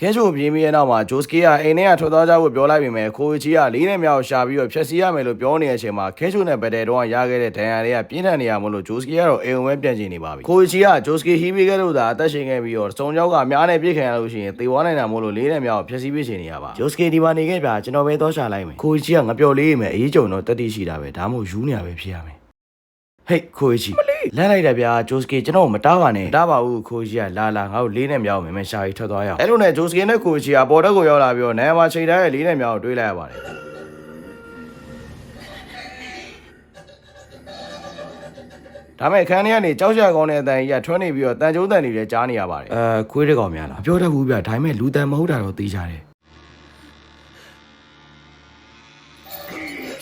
ခဲချိုပြင်းပြီးတဲ့နောက်မှာဂျိုစကီကအိမ်ထဲကထွက်သွားကြဖို့ပြောလိုက်ပေမဲ့ခိုအီချီကလေးနဲ့မြောက်ရှာပြီးတော့ဖြက်စီရမယ်လို့ပြောနေတဲ့အချိန်မှာခဲချိုနဲ့ဘက်တယ်တော့ရခဲ့တဲ့ဒဏ်ရာတွေကပြင်းထန်နေရမလို့ဂျိုစကီကတော့အိမ်ဝင်ပြန်ကျင်နေပါပြီခိုအီချီကဂျိုစကီဟီးပြီးခဲ့လို့သာအသက်ရှင်ခဲ့ပြီးတော့စုံကြောက်ကများနဲ့ပြစ်ခံရလို့ရှိရင်သေဝနိုင်တာမို့လို့လေးနဲ့မြောက်ဖြက်စီပေးချင်နေရပါဂျိုစကီဒီမှာနေခဲ့ပြကျွန်တော်ပဲတော့ရှာလိုက်မယ်ခိုအီချီကငပျော်လေးမယ်အေးကြုံတော့တက်တိရှိတာပဲဒါမှမဟုတ်ယူနေရပဲဖြစ်ရမယ် ဟေးခိုအီချီလန့်လိုက်တယ်ဗျာဂျိုစကီကျွန်တော်မတားပါနဲ့တားပါဘူးခိုအီချီကလာလာငါ့ကိုလေးနဲ့မြောက်မယ်မယ်ရှာကြီးထွက်သွားရအောင်အဲ့လိုနဲ့ဂျိုစကီနဲ့ခိုအီချီကပေါ်တက်ကိုရောက်လာပြီးတော့နိုင်မှာချိန်တိုင်းရဲ့လေးနဲ့မြောက်ကိုတွေးလိုက်ရပါတယ်ဒါမဲ့ခန်းထဲကနေကြောက်ကြကောင်းတဲ့အတန်ကြီးကထွန်းနေပြီးတော့တန်ကျိုးတန်တွေလည်းကြားနေရပါတယ်အဲခွေးတကောင်များလားပြောတတ်ဘူးဗျဒါပေမဲ့လူတန်မဟုတ်တာတော့သိကြတယ်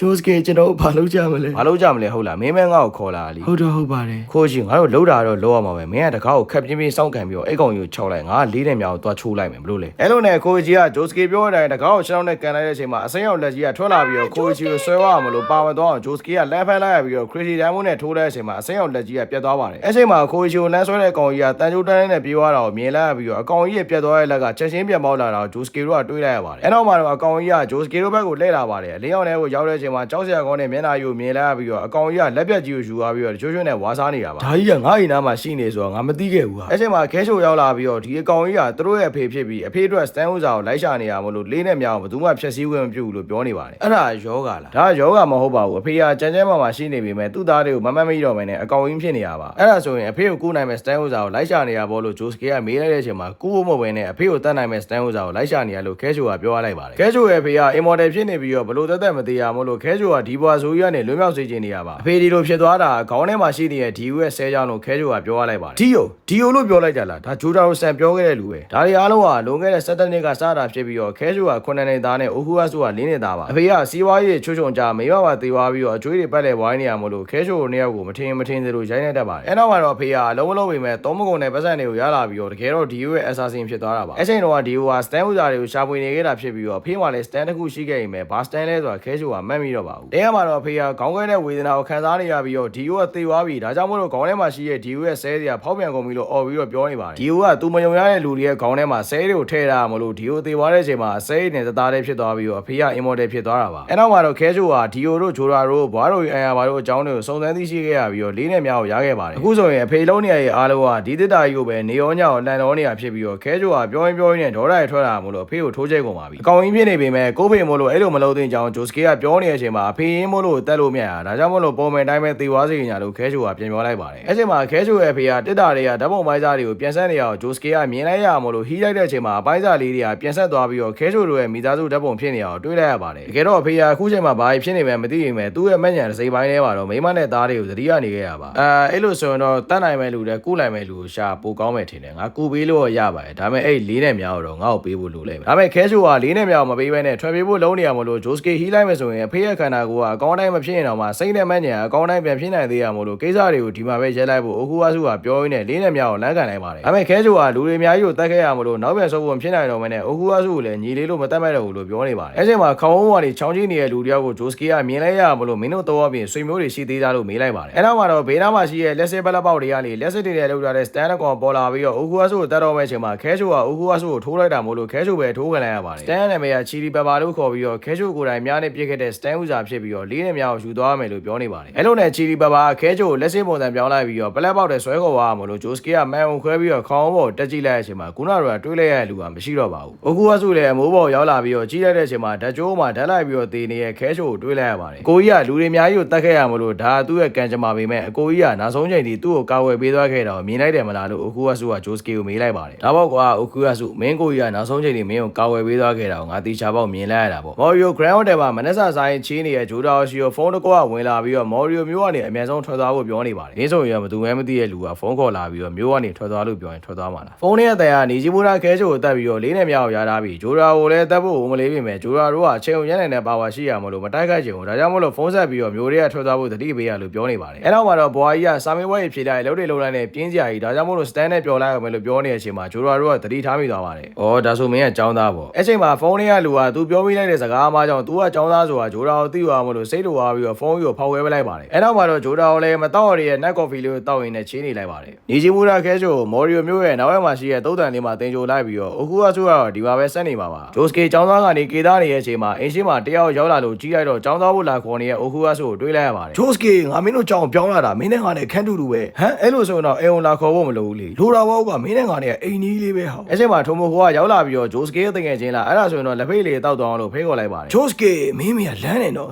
ဂျိုးစကေကျွန်တော်ဘာလုပ်ကြမလဲဘာလုပ်ကြမလဲဟုတ်လားမင်းမဲငါ့ကိုခေါ်လာလीဟုတ်တော့ဟုတ်ပါတယ်ခိုးကြီးငါတို့လှုပ်တာတော့လှုပ်ရမှာပဲမင်းကတကားကိုခက်ပြင်းပြင်းစောင့်ခံပြီးတော့အိတ်ကောင်ကြီးကိုခြောက်လိုက်ငါကလေးနဲ့မြောင်ကိုသွားချိုးလိုက်မယ်ဘလို့လဲအဲ့လိုနဲ့ခိုးကြီးကဂျိုးစကေပြောတဲ့အတိုင်းတကားကိုရှောင်းနဲ့ကန်လိုက်တဲ့အချိန်မှာအစိမ်းရောက်လက်ကြီးကထွက်လာပြီးတော့ခိုးကြီးကိုဆွဲဝရမလို့ပါဝသွားအောင်ဂျိုးစကေကလမ်းဖက်လိုက်ရပြီးတော့ခရစ်စီဒန်မွန်းနဲ့ထိုးတဲ့အချိန်မှာအစိမ်းရောက်လက်ကြီးကပြတ်သွားပါတယ်အဲ့ချိန်မှာခိုးကြီးကိုလမ်းဆွဲတဲ့ကောင်ကြီးကတန်ကြိုးတန်းနဲ့ပြေးသွားတာကိုမြင်လိုက်ရပြီးတော့အကောင်ကြီးရဲ့ပြတ်သွားတဲ့လက်ကချက်ချင်းပြန်ပေါက်လာတာကိုဂျိုးစကေတို့ကတွေးလိုက်ရပါတယ်အဲ့တော့မှတော့အကောင်ကြီးကဂျိုးစကေတို့ဘက်ကိုလှည့်လာပါတယ်အလင်းရောင်ထဲကိုရောက်တဲ့အချိန်မှာကြောက်စရာကောင်းတဲ့မျက်နှာကြီးကိုမြင်လိုက်ရပြီးတော့အကောင်ကြီးကလက်ပြတ်ကြီးကိုယူသွားပြီးတော့ချိုးချိုးနဲ့ဝါစားနေတာပါဒါကြီးကငါ့အိမ်သားမှာရှိနေဆိုတော့ငါမသိခဲ့ဘူးဟာအဲ့ချိန်မှာခဲချိုရောက်လာပြီးတော့ဒီအကောင်ကြီးကသူတို့ရဲ့အဖေဖြစ်ပြီးအဖေအတွက်စတန်ဥစာကိုလိုက်ရှာနေရမလို့လေးနဲ့မြောင်ဘယ်သူမှဖြည့်ဆည်းခွင့်မပြုဘူးလို့ပြောနေပါတယ်အဲ့ဒါယောဂလားဒါယောဂမဟုတ်ပါဘူးအဖေကကြမ်းကြမ်းမာမာရှိနေပေမဲ့သူ့သားတွေကိုမမတ်မိတော့မနဲ့အကောင်ကြီးဖြစ်နေရပါအဲ့ဒါဆိုရင်အဖေကိုကူးနိုင်မဲ့စတန်ဥစာကိုလိုက်ရှာနေရဘောလို့ဂျိုစကေကမေးလိုက်တဲ့အချိန်မှာကူးဖို့မဟုတ်ဘဲနဲ့အဖေကိုတတ်နိုင်မဲ့စတန်ဥစာကိုလိုက်ရှာနေရလို့ခဲချိုကပြောရလိုက်ပါတယ်ခဲချိုရဲ့အဖေကအင်မော်တယ်ဖြစ်နေပြီးတော့ဘလို့တက်တက်မသေးရမလို့ခဲချိုကဒီဘွားဆိုကြီးကနေလွံ့မြောက်စေချင်နေရပါအဖေဒီလိုဖြစ်သွားတာခေါင်းထဲမှာရှိနေတဲ့ဒီယူရဲ့ဆဲကြောင်းလို့ခဲချိုကပြောရလိုက်ပါတယ်ဒီယိုဒီယိုလို့ပြောလိုက်ကြလားဒါဂျိုတာကိုဆန်ပြောခဲ့တဲ့လူပဲဒါတွေအားလုံးကလွန်ခဲ့တဲ့17နှစ်ကစတာဖြစ်ပြီးတော့ခဲချိုက9နှစ်သားနဲ့အိုကူအဆူက4နှစ်သားပါအဖေကစီးပွားရေးချွတ်ချုံကြမိဘပါသေးသွားပြီးတော့အကျွေးတွေပတ်လဲဝိုင်းနေရမလို့ခဲချိုကိုနှစ်ယောက်ကိုမထင်မထင်သလိုရိုင်းနေတတ်ပါတယ်အဲ့နောက်မှာတော့အဖေကအလုံးမလုံးပေမဲ့သုံးမကုန်တဲ့ပတ်စံတွေကိုရလာပြီးတော့တကယ်တော့ဒီယူရဲ့ assassin ဖြစ်သွားတာပါအဲ့ချိန်တော့ဒီယူက stand ဥစားတွေကိုရှာဖွေနေခဲ့တာဖြစ်ပြီးတော့အဖေကလည်း stand တစ်ခုရှိခဲ့ရင်ပဲဘာ stand လဲဆိုတာခဲချိုကမှတ်မိတော့ပါဘူးတဲရမှာတော့အဖေကခေါင်းခွဲတဲ့ဝေဒနာကိုခံစားနေရပြီးတော့ဒီယူကသေသွားပြီဒါကြောင့်မို့လို့ခေါင်းထဲမှာရှိတဲ့ဒီယူရဲ့ဆဲစရာဖောက်ပြန်ကုန်ပြီလို့អော်ပြီးတော့ပြောနေပါတယ်ဒီယူကသူမယုံရတဲ့လူတွေရဲ့ခေါင်းထဲမှာဆဲတွေကိုထည့်တာမလို့ဒီယူသေသွားတဲ့အချိန်မှာဆဲနဲ့တသားလေးဖြစ်သွားပြီးတော့အဖေက immortal ဖြစ်သွားတာပါအဲ့နောက်မှာတော့ခဲချိုကဒီယူတို့ဂျိုရာတို့ဘွားတို့အန်ယာဘာတို့အကြောင်းတွေကိုစုံစမ်းသိရှိခဲ့ရပြီးတော့လေးနဲ့မြောက်ကိုရခဲ့ပါတယ်အခုဆိုရင်အဖေလုံးနေရရဲ့အားလုံးကဒီတစ်တာကြီးကိုပဲနေရောညောင်လန်တော်နေရဖြစ်ပြီးတော့ခဲချိုကပြောရင်ပြောရင်နဲ့ဒေါ်လာရထွက်လာမလို့အဖေကိုထိုးချိတ်ကုန်ပါပြီအကောင်ကြီးဖြစ်နေပေမဲ့ကိုဖေမို့လို့အဲ့လိုမလုပ်သင့်ကြောင်းဂျိုစကေကပြောနေတဲ့အချိန်မှာအဖေရင်းမို့လို့တက်လို့မရတာဒါကြောင့်မို့လို့ပုံမှန်တိုင်းပဲသေသွားစေညာလို့ခဲချိုကပြန်ပြောလိုက်ပါတယ်အဲ့ချိန်မှာခဲချိုရဲ့အဖေကတစ်တာတွေကဓာတ်ပုံပိုင်းစားတွေကိုပြန်ဆက်နေအောင်ဂျိုစကေကမြင်လိုက်ရမလို့ဟီးလိုက်တဲ့အချိန်မှာပိုင်းစားလေးတွေကပြန်ဆက်သွားပြီးတော့ခဲချိုတို့ရဲ့မိသားစုဓာတ်ပုံဖြစ်နေအောင်တွေးလိုက်ရပါတယ်တကယ်တော့အဖေကအခုချိန်မှာဘာဖြစ်နေမှမသိရင်ပဲသူ့ရဲ့မညံတစ်စိမ်ပိုင်းထဲမှာတော့မိမနဲ့သားတွေကိုသတိရနေခဲ့ရပါအဲအဲ့လိုဆိုရင်တော့တတ်နိုင်မဲ့လူတွေကုနိုင်မဲ့လူကိုရှာပိုကောင်းမယ်ထင်တယ်ငါကုပေးလို့ရပါတယ်ဒါပေမဲ့အဲ့လေးနဲ့များတော့ငါ့ကိုပေးဖို့လိုလိမ့်မယ်ဒါပေမဲ့ခဲချိုကလေးနဲ့များမပေးဘဲနဲ့ထွက်ပြေးဖို့လုံးနေရမလို့ဂျိုစကေဟီးလိုက်မယ်ဆိုရင်အဖေရဲ့ခန္ဓာကိုယ်ကအကောင်းတိုင်းမဖြစ်ရင်တော့မှစိတ်နဲ့မညံအကောင်းတိုင်းပြန်ဖြစ်နိုင်သေးရမလို့ကိစ္စတွေကိုဒီမှာပဲရဲလိုက်ဖို့အခုအစုကပြောရင်းနဲ့လေးနဲ့များကိုလမ်းကန်လိုက်ပါတယ်ဒါပေမဲ့ခဲချိုကလူတွေအများကြီးကိုတတ်ခဲ့ရမလို့နောက်ပြန်ဆုပ်ဖို့ဖြစ်နိုင်တော့မနဲ့အခုအစုကိုလည်းညီလေးလို့မတတ်မဲ့တော့ဘူးလို့ပြောနေပါတယ်အဲ့ချိန်မှာခေါင်းဝန်းကနေချောင်းကြီးနေတဲ့လူတယောက်ကိုဂျိုစကေကမြင်လိုက်ရမလို့မင်းတို့တော့ပြင်ဆွေမျိုးတွေရှိသေးတာလို့မေးလိုက်ပါတယ်အဲ့နောက်မှာတော့ဘေးနားမှာရှိတဲ့လက်စစ်ပလက်ပေါက်တွေကနေလက်စစ်တွေနဲ့လောက်ထားတဲ့ stand ကောင်ပေါ်လာပြီးတော့အခုအစုကိုတတ်တော့မဲ့ချိန်မှာခဲချိုကအခုအစုကိုထိုးလိုက်တာမို့လို့ခဲချိုပဲထိုးခံလိုက်ရပါတယ် stand နာမည်ကချီလီပပါလို့ခေါ်ပြီးတော့ခဲချိုကိုယ်တိုင်များနဲ့ပြစ်ခဲ့တဲ့ stand ဥစားဖြစ်ပြီးတော့လေးနဲ့များကိုယူသွားမယ်လို့ပြောနေပါတယ်အဲ့လိုနဲ့ချီလီပပါခဲချိုကိုလက်စစ်ပုံစံပြောင်းလိုက်ပြီးတော့ပလက်ပေါက်တွေဆွဲခေါ်သွားမှာလို့ဂျိုစကေကမန်အောင်ခွဲပြီးတော့ခေါင်းပေါ်တက်ကြည့်လိုက်တဲ့အချိန်မှာကုနာတို့ကတွေးလိုက်ရတဲ့လူကမရှိတော့ပါဘူးအခုအစုလည်းအမိုးပေါ်ရောက်လာပြီးတော့ကြီးလိုက်တဲ့အချိန်မှာဓာတ်ကြိုးမှာဓာတ်လိုက်ပြီးတော့တေနေတဲ့ခဲချိုကိုတွေးလိုက်ရပါတယ်ကိုကြီးကလူတွေအများကြီးကိုတတ်ခဲ့ရမလို့ဒါသူ့ရဲ့ကံကြမ္မာပေမဲ့အကိုကြီးကနောက်ဆုံးချိန်ထိသူ့ကိုကာဝယ်ပေးသွားခဲ့တာကိုမြင်လိုက်တယ်မလားလို့အခုအစုကဂျိုစကေကိုမေးလိုက်ပါတယ်ဒါပေါ့ကွာအခုအစုမင်းကိုကြီးကနောက်ဆုံးချိန်ထိမင်းကိုကာဝယ်ပေးသွားခဲ့တာကိုငါတီချာပေါက်မြင်လိုက်ရတာပေါ့မော်ရီယိုဂရန်ဟိုတယ်မှာမနက်စာဆိုင်ချီးနေတဲ့ဂျိုဒါရှိယိုဖုန်းတစ်ခုကဝင်လာပြီးတော့မော်ရီယိုမျိုးကနေအများဆုံးထွက်သွားဖို့ပြောနေပါတယ်မင်းဆိုရင်ဘယ်သူမှမသိတဲ့လူကဖုန်းခေါ်လာပြီးတော့မျိုးကနေထွက်သွားလို့ပြောရင်ထွက်သွားမှာလားဖုန်းနဲ့အတန်ကနေဂျီဘူရာခဲချိုကိုတက်ပြီးတော့လေးနဲ့မြောက်ရထားပြီးဂျိုဒါကိုလည်းတက်ဖို့မလေးပြင်မဲ့ဂျိုဒါတို့ကအချိန်ုံရနေတဲ့ပါဝါရှိရမလို့မတိုက်ခိုက်ချင်ဘူးဒါကြောင့်မလို့ဖုန်းဆက်ပြီးတော့မျိုးတွေကထွက်သွားဖို့တတိပေးရလို့ပြောနေပါတယ်အဲနောက်မှာတော့ဘွားကြီးကစာမေးပွဲဖြေလိုက်လှုပ်တွေလှုပ်လိုက်နဲ့ပြင်းစရာကြီးဒါကြောင့်မလို့ stand နဲ့ပြောလိုက်အောင်မယ်လို့ပြောနေတဲ့အချိန်မှာဂျိုဒါတို့ကတတိထားမိသွားပါတယ်ဩဒါဆိုမင်းကចောင်းသားပေါ့အဲ့ချိန်မှာဖုန်းလေးကလူကသူပြောမိလိုက်တဲ့စကားအမှားကြောင့် तू ကចောင်းသားဆိုတာဂျိုဒါ ါကိုသိသွားမလို့စိတ်လိုသွားပြီးတော့ဖုန်းကြီးကိုဖောက်ခွဲပလိုက်ပါတယ်အဲ့နောက်မှာတော့ဂျိုတာကိုလည်းမတော့ရရဲ့နက်ကော်ဖီလေးကိုတောက်ရင်းနဲ့ချင်းနေလိုက်ပါတယ်နေချီမူရာခဲချိုမော်ရီယိုမျိုးရဲ့နောက်ရက်မှာရှိတဲ့သုံးတန်လေးမှာတင်ကြိုလိုက်ပြီးတော့အခုကဆိုကတော့ဒီမှာပဲဆက်နေပါပါဂျိုစကေចောင်းသားကနေကေသားနေရဲ့အချိန်မှာအင်းရှိမှာတယောက်ရောက်လာလို့ကြီးလိုက်တော့ចောင်းသားဖို့လာခေါ်နေတဲ့အိုကူအဆိုကိုတွေးလိုက်ရပါတယ်ဂျိုစကေငါမင်းတို့ကြောင်ပြောင်းလာတာမင်းနဲ့ငါနဲ့ခန်းတူတူပဲဟမ်အဲ့လိုဆိုတော့အေုံလာခေါ်ဖို့မလိုဘူးလေလိုတာဘောကမင်းနဲ့ငါနဲ့အိမ်ကြီးလေးပဲဟောအဲ့ချိန်မှာထုံမိုကိုကရောက်လာပြီးတော့ဂျိုစကေရဲ့တငယ်ချင်းလာအဲ့ဒါဆိုရင်တော့လက်ဖိတ်လေးတောက်သွားအောင်လို့ဖိတ်ခေါ်လိုက်ပါတယ်ဂျိုစကေမင်းမရလမ်းနေတော့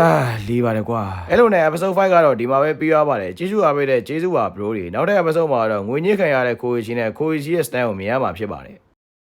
အာလေးပါတယ်ကွာအဲ့လိုနဲ့ episode 5ကတော့ဒီမှာပဲပြီးသွားပါတယ်ကျေးဇူးအားပေးတဲ့ကျေးဇူးပါ bro တွေနောက်တဲ့ episode မှာတော့ငွေညစ်ခံရတဲ့ကိုကြီးနဲ့ကိုကြီးရဲ့ stand ကိုမြင်ရမှာဖြစ်ပါတယ်